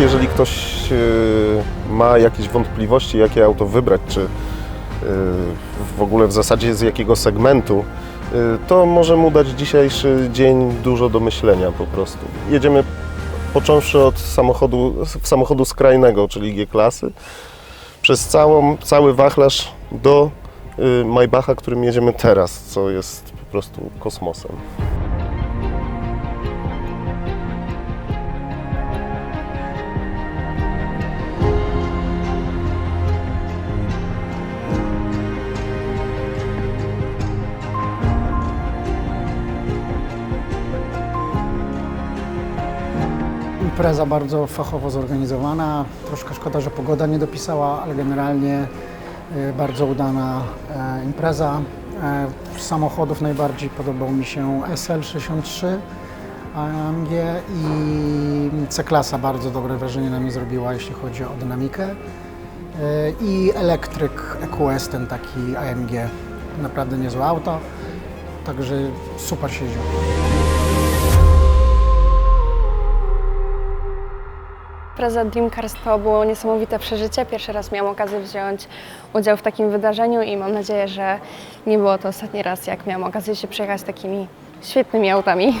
Jeżeli ktoś y, ma jakieś wątpliwości, jakie auto wybrać, czy y, w ogóle w zasadzie z jakiego segmentu, y, to może mu dać dzisiejszy dzień dużo do myślenia po prostu. Jedziemy począwszy od samochodu, samochodu skrajnego, czyli G-klasy, przez całą, cały wachlarz do Maybacha, którym jedziemy teraz, co jest po prostu kosmosem. Impreza bardzo fachowo zorganizowana. Troszkę szkoda, że pogoda nie dopisała, ale generalnie y, bardzo udana e, impreza. E, Z samochodów najbardziej podobał mi się SL63 AMG i C-klasa bardzo dobre wrażenie na mnie zrobiła, jeśli chodzi o dynamikę. E, I elektryk EQS, ten taki AMG, naprawdę niezłe auto, także super się jeździło. Impreza Dreamcars to było niesamowite przeżycie. Pierwszy raz miałam okazję wziąć udział w takim wydarzeniu i mam nadzieję, że nie było to ostatni raz, jak miałam okazję się przejechać takimi świetnymi autami.